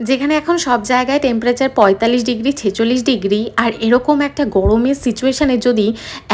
যেখানে এখন সব জায়গায় টেম্পারেচার পঁয়তাল্লিশ ডিগ্রি, ছেচল্লিশ ডিগ্রি আর এরকম একটা গরমের সিচুয়েশানে যদি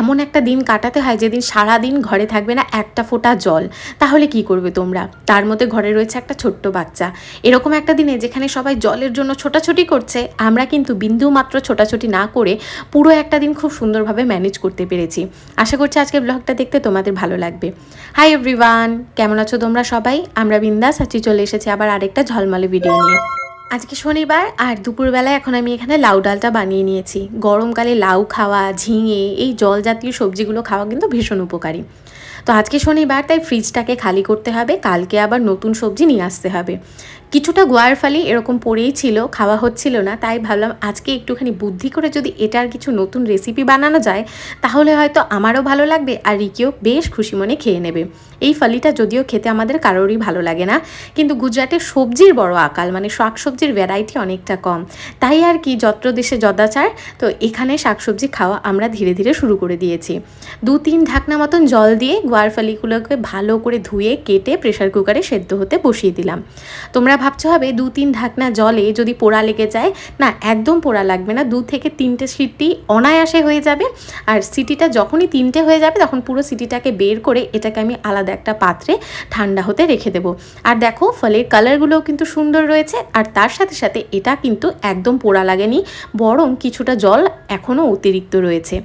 এমন একটা দিন কাটাতে হয় যেদিন সারাদিন ঘরে থাকবে না একটা ফোঁটা জল, তাহলে কি করবে তোমরা? তার মধ্যে ঘরে রয়েছে একটা ছোট্ট বাচ্চা। এরকম একটা দিনে যেখানে সবাই জলের জন্য ছোটাছুটি করছে, আমরা কিন্তু বিন্দু মাত্র ছোটাছুটি না করে পুরো একটা দিন খুব সুন্দরভাবে ম্যানেজ করতে পেরেছি। আশা করছি আজকে ব্লগটা দেখতে তোমাদের ভালো লাগবে। হাই এভরিওয়ান কেমন আছো তোমরা সবাই? আমরা বিন্দাস আছি, চলে এসেছি আবার আরেকটা ঝলমলে ভিডিও নিয়ে। আজকে শনিবার আর দুপুরবেলায় এখন আমি এখানে লাউ ডালটা বানিয়ে নিয়েছি। গরমকালে লাউ খাওয়া, ঝিঙে, এই জল জাতীয় সবজিগুলো খাওয়া কিন্তু ভীষণ উপকারী। তো আজকে শনিবার, তাই ফ্রিজটাকে খালি করতে হবে, কালকে আবার নতুন সবজি নিয়ে আসতে হবে। কিছুটা গোয়ার ফালি এরকম পড়েই ছিল, খাওয়া হচ্ছিল না, তাই ভাবলাম আজকে একটুখানি বুদ্ধি করে যদি এটার কিছু নতুন রেসিপি বানানো যায়, তাহলে হয়তো আমারও ভালো লাগবে আর রিকিও বেশ খুশি মনে খেয়ে নেবে। এই ফালিটা যদিও খেতে আমাদের কারোরই ভালো লাগে না, কিন্তু গুজরাটে সবজির বড় আকাল মানে শাক সবজির ভ্যারাইটি অনেকটা কম। তাই আর কি যত্র দেশে যদাচার, তো এখানে শাকসবজি খাওয়া আমরা ধীরে ধীরে শুরু করে দিয়েছি। দু তিন ঢাকনা মতন জল দিয়ে গোয়ার ফালিগুলোকে ভালো করে ধুয়ে কেটে প্রেশার কুকারে সেদ্ধ হতে বসিয়ে দিলাম। তোমরা ভাবছ হবে দু তিন ঢাকনা জলে যদি পোড়া লেগে যায়, না একদম পোড়া লাগবে না, দু থেকে তিনটে সিটি অনায়াসে হয়ে যাবে। আর সিটিটা যখনই তিনটে হয়ে যাবে, তখন পুরো সিটিটাকে বের করে এটাকে আমি আলাদা একটা পাত্রে ঠান্ডা হতে রেখে দেবো। আর দেখো, ফলের কালারগুলোও কিন্তু সুন্দর রয়েছে, আর তার সাথে সাথে এটা কিন্তু একদম পোড়া লাগেনি, বরং কিছুটা জল এখনও অতিরিক্ত রয়েছে।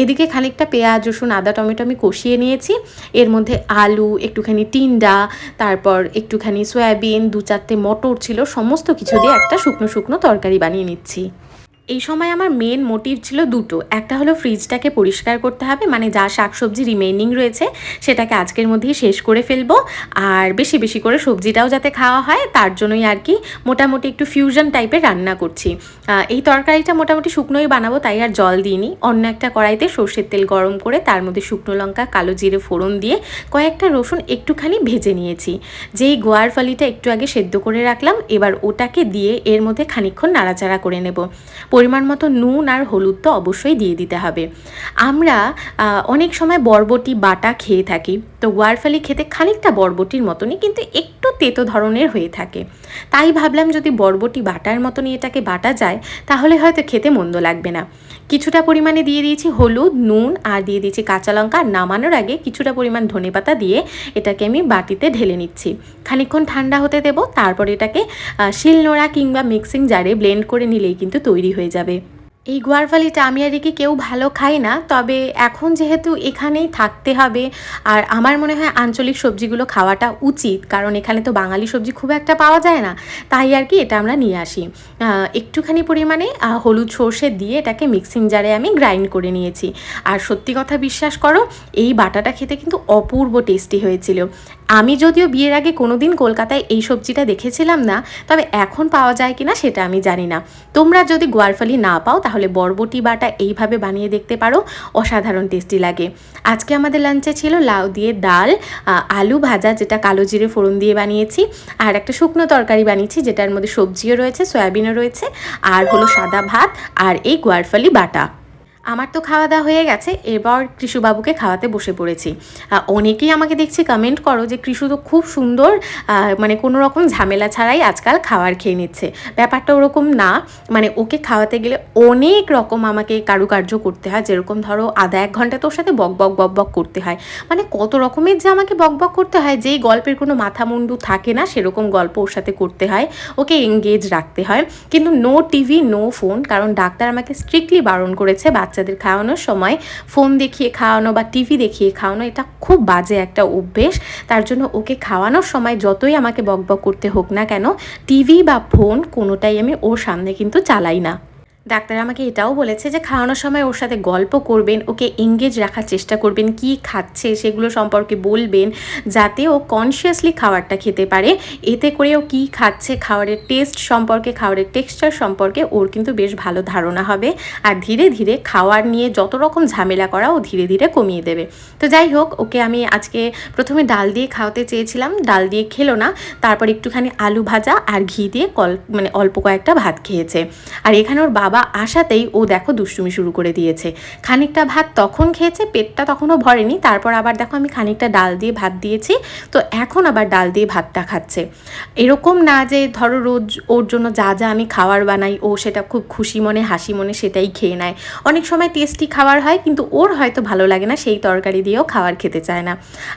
এদিকে খানিকটা পেঁয়াজ, রসুন, আদা, টমেটো আমি কষিয়ে নিয়েছি। এর মধ্যে আলু, একটুখানি টিন্ডা, তারপর একটুখানি সয়াবিন, দু চারটে মটর ছিল সমস্ত কিছু দিয়ে একটা শুকনো শুকনো তরকারি বানিয়ে নিচ্ছি। এই সময় আমার মেন মোটিভ ছিল দুটো। একটা হলো ফ্রিজটাকে পরিষ্কার করতে হবে মানে যা শাকসবজি রিমেইনিং রয়েছে, সেটাকে আজকের মধ্যেই শেষ করে ফেলব। আর বেশি বেশি করে সবজিটাও যাতে খাওয়া হয়, তার জন্যই আর কি মোটামুটি একটু ফিউশন টাইপের রান্না করছি। এই তরকারিটা মোটামুটি শুকনোই বানাবো, তাই আর জল দিইনি। অন্য একটা কড়াইতে সর্ষের তেল গরম করে, তার মধ্যে শুকনো লঙ্কা, কালো জিরে, ফোড়ন দিয়ে কয়েকটা রসুন একটুখানি ভেজে নিয়েছি। যেই গোয়ার ফালিটা একটু আগে সেদ্ধ করে রাখলাম, এবার ওটাকে দিয়ে এর মধ্যে খানিক্ষণ নাড়াচাড়া করে নেব। পরিমাণ মতো নুন আর হলুদ তো অবশ্যই দিয়ে দিতে হবে। আমরা অনেক সময় বরবটি, বাটা খেয়ে থাকি। তো গোয়ারফালি খেতে খানিকটা বরবটির মতনই কিন্তু একটু তেতো ধরনের হয়ে থাকে। তাই ভাবলাম যদি বরবটি, বাটার মতনই এটাকে বাটা যায়, তাহলে হয়তো খেতে মন্দ লাগবে না। কিছুটা পরিমাণে দিয়ে দিয়েছি হলুদ, নুন আর দিয়ে দিয়েছি কাঁচা লঙ্কা। নামানোর আগে কিছুটা পরিমাণ ধনে পাতা দিয়ে এটাকে আমি বাটিতে ঢেলে নিচ্ছি। খানিক্ষণ ঠান্ডা হতে দেব, তারপর এটাকে শিলনোড়া কিংবা মিক্সিং জারে ব্লেন্ড করে নিলেই কিন্তু তৈরি হয়ে যাবে। এই গোয়ারফালিটা আমি আর কি কেউ ভালো খাই না, তবে এখন যেহেতু এখানেই থাকতে হবে, আর আমার মনে হয় আঞ্চলিক সবজিগুলো খাওয়াটা উচিত, কারণ এখানে তো বাঙালি সবজি খুব একটা পাওয়া যায় না, তাই আর কি এটা আমরা নিয়ে আসি। একটুখানি পরিমাণে হলুদ সর্ষে দিয়ে এটাকে মিক্সিং জারে আমি গ্রাইন্ড করে নিয়েছি। আর সত্যি কথা বিশ্বাস করো, এই বাটাটা খেতে কিন্তু অপূর্ব টেস্টি হয়েছিল। আমি যদিও বিয়ের আগে কোনো দিন কলকাতায় এই সবজিটা দেখেছিলাম না, তবে এখন পাওয়া যায় কিনা সেটা আমি জানি না। তোমরা যদি গোয়ারফালি না পাও, তাহলে বরবটি বাটা এইভাবে বানিয়ে দেখতে পারো, অসাধারণ টেস্টি লাগে। আজকে আমাদের লাঞ্চে ছিল লাউ দিয়ে ডাল আলু ভাজা, যেটা কালো জিরে ফোড়ন দিয়ে বানিয়েছি, আর একটা শুকনো তরকারি বানিয়েছি, যেটার মধ্যে সবজিও রয়েছে, সয়াবিনও রয়েছে, আর হলো সাদা ভাত, আর এই গোয়ারফালি বাটা। আমার তো খাওয়া দাওয়া হয়ে গেছে এবার কৃষুবাবুকে খাওয়াতে বসে পড়েছি। অনেকেই আমাকে দেখছি কমেন্ট করো যে কৃষু তো খুব সুন্দর মানে কোনো রকম ঝামেলা ছাড়াই আজকাল খাবার খেয়ে নিচ্ছে। ব্যাপারটা ওরকম না মানে ওকে খাওয়াতে গেলে অনেক রকম আমাকে কারুকার্য করতে হয়, যেরকম ধরো আধা এক ঘণ্টা তোর সাথে বক বক বক বক করতে হয়। মানে কত রকমের যে আমাকে বক বক করতে হয়, যেই গল্পের কোনো মাথা মুন্ডু থাকে না, সেরকম গল্প ওর সাথে করতে হয়, ওকে এঙ্গেজ রাখতে হয়। কিন্তু নো টিভি নো ফোন কারণ ডাক্তার আমাকে স্ট্রিক্টলি বারণ করেছে বাচ্চাদের খাওয়ানোর সময় ফোন দেখিয়ে খাওয়ানো বা টিভি দেখিয়ে খাওয়ানো, এটা খুব বাজে একটা অভ্যেস। তার জন্য ওকে খাওয়ানোর সময় যতই আমাকে বকবক করতে হোক না কেন টিভি বা ফোন কোনোটাই আমি ওর সামনে কিন্তু চালাই না। ডাক্তার আমাকে এটাও বলেছে যে খাওয়ানোর সময় ওর সাথে গল্প করবেন, ওকে এঙ্গেজ রাখার চেষ্টা করবেন, কি খাচ্ছে সেগুলো সম্পর্কে বলবেন, যাতে ও কনসিয়াসলি খাবারটা খেতে পারে। এতে করে ও কী খাচ্ছে, খাবারের টেস্ট সম্পর্কে, খাবারের টেক্সচার সম্পর্কে ওর কিন্তু বেশ ভালো ধারণা হবে। আর ধীরে ধীরে খাওয়ার নিয়ে যত রকম ঝামেলা করা ও ধীরে ধীরে কমিয়ে দেবে। তো যাই হোক, ওকে আমি আজকে প্রথমে ডাল দিয়ে খাওয়াতে চেয়েছিলাম, ডাল দিয়ে খেলো না, তারপর একটুখানি আলু ভাজা আর ঘি দিয়ে কল মানে অল্প কয়েকটা ভাত খেয়েছে। আর এখানে ওর বাবা বাবা আসাতেই ও দেখো দুষ্টুমি শুরু করে দিয়েছে। খানিকটা ভাত তখন খেয়েছে, পেটটা তখনও ভরেনি, তারপর আবার দেখো আমি খানিকটা ডাল দিয়ে ভাত দিয়েছি, তো এখন আবার ডাল দিয়ে ভাতটা খাচ্ছে। এরকম না যে ধরো রোজ ওর জন্য যা যা আমি খাবার বানাই, ও সেটা খুব খুশি মনে, হাসি মনে সেটাই খেয়ে নেয়। অনেক সময় টেস্টি খাবার হয়, কিন্তু ওর হয়তো ভালো লাগে না সেই তরকারি দিয়েও খাবার খেতে চায় না।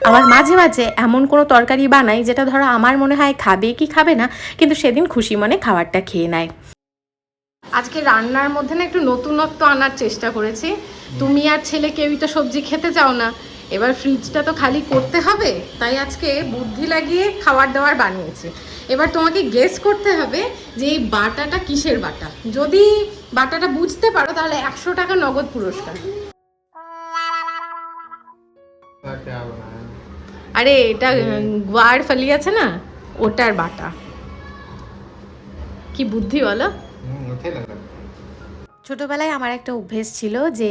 আবার মাঝে মাঝে এমন কোনো তরকারি বানাই, যেটা ধরো আমার মনে হয় খাবে কি খাবে না, কিন্তু সেদিন খুশি মনে খাবারটা খেয়ে নেয়। আজকে রান্নার মধ্যে না একটু নতুনত্ব আনার চেষ্টা করেছি। তুমি আর ছেলে কেউই তো সবজি খেতে চাও না। এবার ফ্রিজটা তো খালি করতে হবে তাই আজকে বুদ্ধি লাগিয়ে খাবার দাবার বানিয়েছি। এবার তোমাকে গেস করতে হবে যে এই বাটাটা কিসের বাটা? যদি বাটাটা বুঝতে পারো তাহলে একশো টাকা নগদ পুরস্কার। আরে এটা গোয়ার ফালি আছে না ওটার বাটা। কি বুদ্ধি বলো? 嗯我太冷了 ছোটোবেলায় আমার একটা অভ্যেস ছিল যে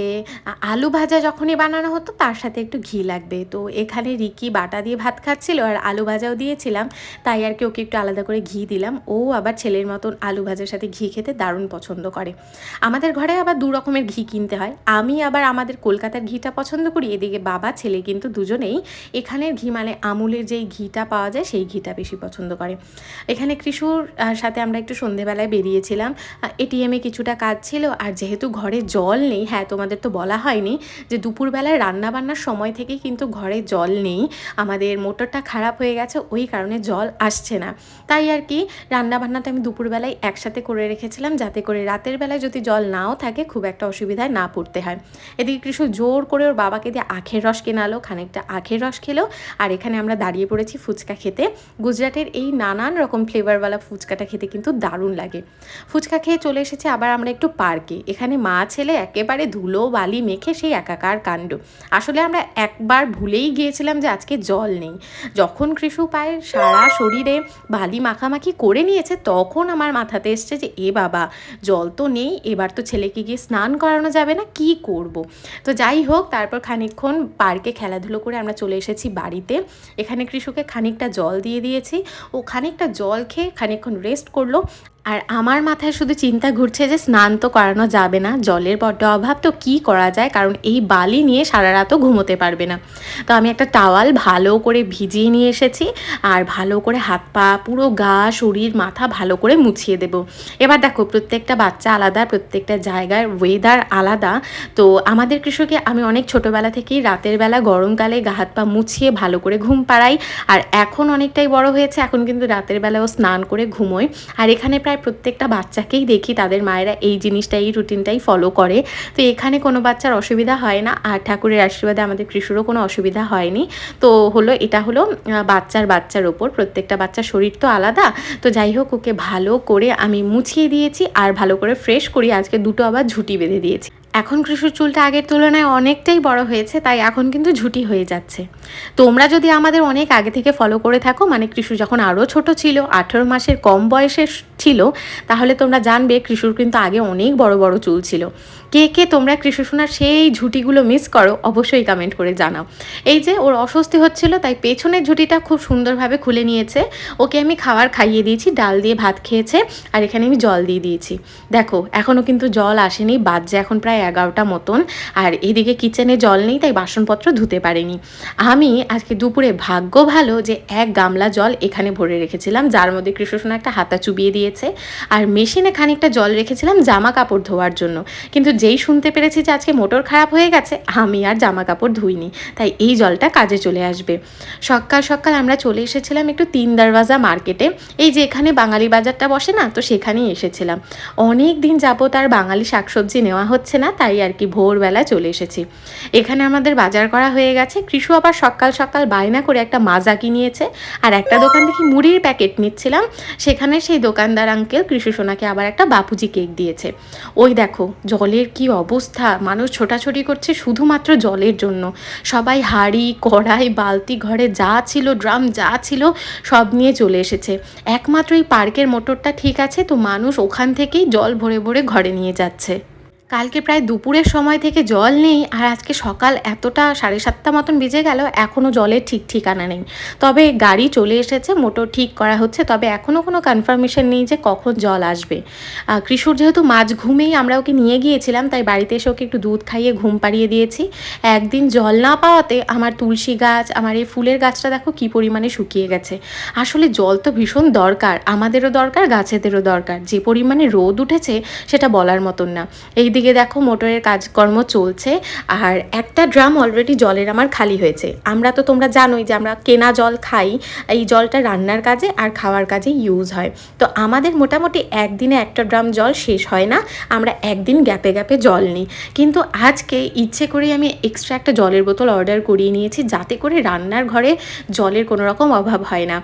আলু ভাজা যখনই বানানো হতো, তার সাথে একটু ঘি লাগবে। তো এখানে রিকি বাটা দিয়ে ভাত খাচ্ছিল আর আলু ভাজাও দিয়েছিলাম। তাই আর কি ওকে একটু আলাদা করে ঘি দিলাম। ও আবার ছেলের মতন আলু ভাজার সাথে ঘি খেতে দারুণ পছন্দ করে। আমাদের ঘরে আবার দু রকমের ঘি কিনতে হয়। আমি আবার আমাদের কলকাতার ঘিটা পছন্দ করি, এদিকে বাবা, ছেলে কিন্তু দুজনেই। এখানের ঘি মানে আমুলের যেই ঘিটা পাওয়া যায়, সেই ঘিটা বেশি পছন্দ করে। এখানে কৃষুর সাথে আমরা একটু সন্ধেবেলায় বেরিয়েছিলাম। এটিএমে কিছুটা কাজ ছিল আর যেহেতু ঘরে জল নেই হ্যাঁ তোমাদের তো বলা হয়নি যে দুপুরবেলায় রান্নাবান্নার সময় থেকেই কিন্তু ঘরে জল নেই। আমাদের মোটরটা খারাপ হয়ে গেছে, ওই কারণে জল আসছে না। তাই আর কি রান্না বান্নাটা আমি দুপুরবেলায় একসাথে করে রেখেছিলাম, যাতে করে রাতের বেলায় যদি জল নাও থাকে, খুব একটা অসুবিধায় না পড়তে হয়। এদিকে কৃষু জোর করে ওর বাবাকে দিয়ে আখের রস কেনালো, খানিকটা আখের রস খেলো, আর এখানে আমরা দাঁড়িয়ে পড়েছি ফুচকা খেতে। গুজরাটের এই নানান রকম ফ্লেভারওয়ালা ফুচকাটা খেতে কিন্তু দারুণ লাগে। ফুচকা খেয়ে চলে এসেছে, আবার আমরা একটু পার্কে। এখানে মা ছেলে একেবারে ধুলো, বালি মেখে সেই একাকার কাণ্ড। আসলে আমরা একবার ভুলেই গিয়েছিলাম যে আজকে জল নেই। যখন কৃষু পায়ের সারা শরীরে বালি মাখামাখি করে নিয়েছে, তখন আমার মাথাতে এসছে যে, এ বাবা, জল তো নেই, এবার তো ছেলেকে গিয়ে স্নান করানো যাবে না, কি করব। তো যাই হোক, তারপর খানিকক্ষণ পার্কে খেলাধুলো করে আমরা চলে এসেছি বাড়িতে। এখানে কৃষুকে খানিকটা জল দিয়ে দিয়েছি। ও খানিকটা জল খেয়ে খানিকক্ষণ রেস্ট করল। আর আমার মাথায় শুধু চিন্তা ঘুরছে যে স্নান তো করানো যাবে না, জলের বড্ড অভাব, তো কি করা যায়? কারণ এই বালি নিয়ে সারা রাতও ঘুমোতে পারবে না। তো আমি একটা টাওয়াল ভালো করে ভিজিয়ে নিয়ে এসেছি আর ভালো করে হাত পা পুরো গা, শরীর, মাথা ভালো করে মুছিয়ে দেব। এবার দেখো, প্রত্যেকটা বাচ্চা আলাদা, প্রত্যেকটা জায়গার ওয়েদার আলাদা। তো আমাদের কৃষকে আমি অনেক ছোটোবেলা থেকেই রাতের বেলা গরমকালে গা, হাত পা মুছিয়ে ভালো করে ঘুম পাড়াই। আর এখন অনেকটাই বড় হয়েছে, এখন কিন্তু রাতের বেলাও স্নান করে ঘুমোই। আর এখানে প্রায় প্রত্যেকটা বাচ্চাকেই দেখি তাদের মায়েরা এই জিনিসটা, এই রুটিনটাই ফলো করে। তো এখানে কোনো বাচ্চার অসুবিধা হয় না। আর ঠাকুরের আশীর্বাদে আমাদের কৃষুরও কোনো অসুবিধা হয়নি। তো হলো, এটা হলো বাচ্চার বাচ্চার ওপর। প্রত্যেকটা বাচ্চার শরীর তো আলাদা। তো যাই হোক, ওকে ভালো করে আমি মুছিয়ে দিয়েছি। আর ভালো করে ফ্রেশ করি। আজকে দুটো আবার ঝুটি বেঁধে দিয়েছি। এখন কৃষুর চুলটা আগের তুলনায় অনেকটাই বড় হয়েছে, তাই এখন কিন্তু ঝুটি হয়ে যাচ্ছে। তোমরা যদি আমাদের অনেক আগে থেকে ফলো করে থাকো মানে কৃষু যখন আরও ছোট ছিল, আঠেরো মাসের কম বয়সের ছিল, তাহলে তোমরা জানবে কৃষুর কিন্তু আগে অনেক বড় বড় চুল ছিল। কে কে তোমরা কৃষু শোনার সেই ঝুটিগুলো মিস করো, অবশ্যই কমেন্ট করে জানাও। এই যে ওর অস্বস্তি হচ্ছিল, তাই পেছনের ঝুঁটিটা খুব সুন্দরভাবে খুলে নিয়েছে। ওকে আমি খাবার খাইয়ে দিয়েছি, ডাল দিয়ে ভাত খেয়েছে, আর এখানে আমি জল দিয়ে দিয়েছি। দেখো এখনও কিন্তু জল আসেনি, বাজছে এখন প্রায় এগারোটা মতন, আর এদিকে কিচেনে জল নেই, তাই বাসনপত্র ধুতে পারিনি। আমি আজকে দুপুরে ভাগ্য ভালো যে এক গামলা জল এখানে ভরে রেখেছিলাম, যার মধ্যে কৃষ্ণসোনা একটা হাতা চুবিয়ে দিয়েছে, আর মেশিনে খানিকটা জল রেখেছিলাম জামা কাপড় ধোয়ার জন্য। কিন্তু যেই শুনতে পেরেছি যে আজকে মোটর খারাপ হয়ে গেছে, আমি আর জামা কাপড় ধুইনি, তাই এই জলটা কাজে চলে আসবে। সকাল সকাল আমরা চলে এসেছিলাম একটু তিন দরওয়াজা মার্কেটে, এই যে এখানে বাঙালি বাজারটা বসে না, তো সেখানেই এসেছিলাম। অনেক দিন যাবত আর বাঙালি শাকসবজি নেওয়া হচ্ছে না, তাই আর কি ভোরবেলা চলে এসেছি। এখানে আমাদের বাজার করা হয়ে গেছে, কৃষু আবার সকাল সকাল বায়না করে একটা মাজা কিনিয়েছে, আর একটা দোকান দেখি মুড়ির প্যাকেট নিচ্ছিলাম, সেখানে সেই দোকানদার আঙ্কেল কৃষু সোনাকে আবার একটা বাপুজি কেক দিয়েছে। ওই দেখো, জলের কি অবস্থা? মানুষ ছোটাছুটি করছে শুধুমাত্র জলের জন্য। সবাই হাড়ি, কড়াই, বালতি ঘরে যা ছিল, ড্রাম যা ছিল, সব নিয়ে চলে এসেছে। একমাত্র এই পার্কের মোটরটা ঠিক আছে, তো মানুষ ওখান থেকেই জল ভরে ভরে ঘরে নিয়ে যাচ্ছে। কালকে প্রায় দুপুরের সময় থেকে জল নেই আর আজকে সকাল এতটা সাড়ে সাতটা মতন বেজে গেল এখনও জলের ঠিক ঠিকানা নেই। তবে গাড়ি চলে এসেছে, মোটর ঠিক করা হচ্ছে, তবে এখনও কোনো কনফার্মেশন নেই যে কখন জল আসবে। কৃষুর যেহেতু মাঝ ঘুমেই আমরা ওকে নিয়ে গিয়েছিলাম, তাই বাড়িতে এসে ওকে একটু দুধ খাইয়ে ঘুম পাড়িয়ে দিয়েছি। একদিন জল না পাওয়াতে আমার তুলসী গাছ, আমার এই ফুলের গাছটা দেখো কী পরিমাণে শুকিয়ে গেছে। আসলে জল তো ভীষণ দরকার, আমাদেরও দরকার, গাছেদেরও দরকার। যে পরিমাণে রোদ উঠেছে সেটা বলার মতন না। এইদিকে দেখো মোটরের কাজকর্ম চলছে, আর একটা ড্রাম অলরেডি জলের আমার খালি হয়েছে। আমরা তো তোমরা জানোই যে আমরা কেনা জল খাই, এই জলটা রান্নার কাজে আর খাওয়ার কাজে ইউজ হয়। তো আমাদের মোটামুটি একদিনে একটা ড্রাম জল শেষ হয় না, আমরা একদিন গ্যাপে গ্যাপে জল নিই। কিন্তু আজকে ইচ্ছে করেই আমি এক্সট্রা একটা জলের বোতল অর্ডার করিয়ে নিয়েছি, যাতে করে রান্নার ঘরে জলের কোনো রকম অভাব হয় না।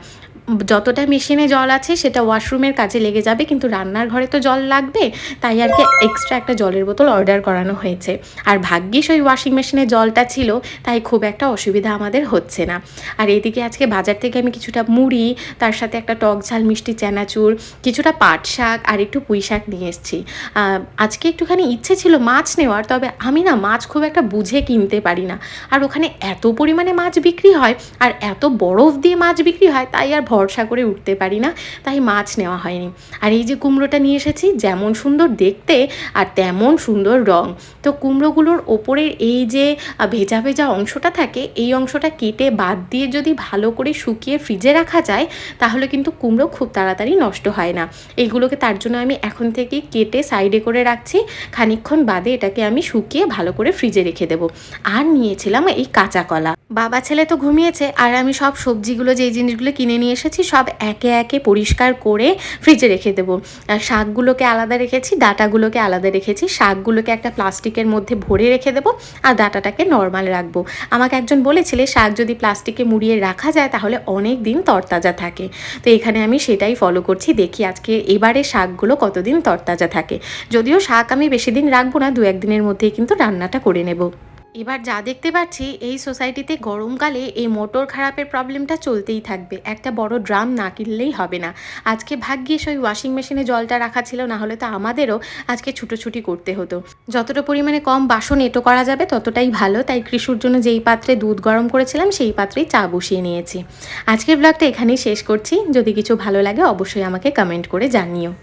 যতটা মেশিনে জল আছে সেটা ওয়াশরুমের কাজে লেগে যাবে, কিন্তু রান্নার ঘরে তো জল লাগবে, তাই আর কি এক্সট্রা একটা জলের বোতল অর্ডার করানো হয়েছে। আর ভাগ্যিস ওই ওয়াশিং মেশিনে জলটা ছিল, তাই খুব একটা অসুবিধা আমাদের হচ্ছে না। আর এদিকে আজকে বাজার থেকে আমি কিছুটা মুড়ি, তার সাথে একটা টক ঝাল, মিষ্টি চানাচুর, কিছুটা পাট শাক আর একটু পুঁই শাক নিয়ে এসেছি। আজকে একটুখানি ইচ্ছে ছিল মাছ নেওয়ার, তবে আমি না মাছ খুব একটা বুঝে কিনতে পারি না। আর ওখানে এত পরিমাণে মাছ বিক্রি হয়, আর এত বরফ দিয়ে মাছ বিক্রি হয়, তাই আর ভরসা করে উঠতে পারি না, তাই মাছ নেওয়া হয়নি। আর এই যে কুমড়োটা নিয়ে এসেছি, যেমন সুন্দর দেখতে আর তেমন সুন্দর রং। তো কুমড়োগুলোর ওপরের এই যে ভেজা ভেজা অংশটা থাকে, এই অংশটা কেটে বাদ দিয়ে যদি ভালো করে শুকিয়ে ফ্রিজে রাখা যায়, তাহলে কিন্তু কুমড়ো খুব তাড়াতাড়ি নষ্ট হয় না। এইগুলোকে তার জন্য আমি এখন থেকে কেটে সাইডে করে রাখছি, খানিকক্ষণ বাদে এটাকে আমি শুকিয়ে ভালো করে ফ্রিজে রেখে দেবো। আর নিয়েছিলাম এই কাঁচা কলা। বাবা ছেলে তো ঘুমিয়েছে, আর আমি সব সবজিগুলো যেই জিনিসগুলো কিনে নিয়ে এসেছি সব একে একে পরিষ্কার করে ফ্রিজে রেখে দেবো। আর শাকগুলোকে আলাদা রেখেছি, ডাটাগুলোকে আলাদা রেখেছি, শাকগুলোকে একটা প্লাস্টিকের মধ্যে ভরে রেখে দেবো, আর ডাটাটাকে নর্মাল রাখব। আমাকে একজন বলেছিলে, শাক যদি প্লাস্টিকে মুড়িয়ে রাখা যায় তাহলে অনেক দিন তরতাজা থাকে। তো এখানে আমি সেটাই ফলো করছি, দেখি আজকে এবারে শাকগুলো কতদিন তরতাজা থাকে। যদিও শাক আমি বেশি দিন রাখব না দু একদিনের মধ্যেই কিন্তু রান্নাটা করে নেব। এবার যা দেখতে পাচ্ছি, এই সোসাইটিতে গরমকালে এই মোটর খারাপের প্রবলেমটা চলতেই থাকবে। একটা বড় ড্রাম না কিনলেই হবে না। আজকে ভাগ্যিস ওই ওয়াশিং মেশিনে জলটা রাখা ছিল, না হলে তো আমাদেরও আজকে ছুটোছুটি করতে হতো। যতটা পরিমাণে কম বাসন এটো করা যাবে, ততটাই ভালো। তাই কৃষুর জন্য যেই পাত্রে দুধ গরম করেছিলাম, সেই পাত্রেই চা বসিয়ে নিয়েছি। আজকের ব্লগটা এখানেই শেষ করছি। যদি কিছু ভালো লাগে, অবশ্যই আমাকে কমেন্ট করে জানিও।